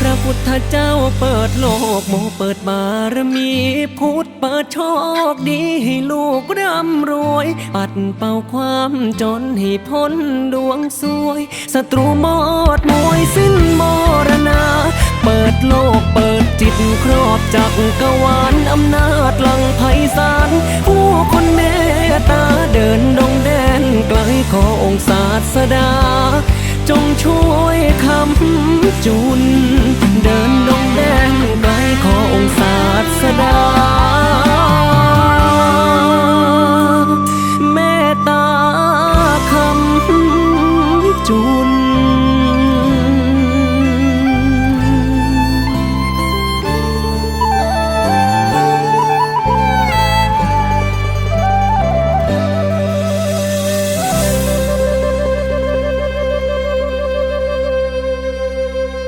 พระพุทธเจ้าเปิดโลกโมเปิดบารมีพุทธเปิดโชคดีให้ลูกร่ำรวย ปัดเป่าความจนให้พ้นดวงสวยศัตรูหมดมวยสิ้นมรณา เปิดโลกเปิดจิตครอบจักกวาลอำนาจหลังไพศาลผู้คนเมตตาเดินดงแดนไกลขอองศาสดา จงช่วยคำจุน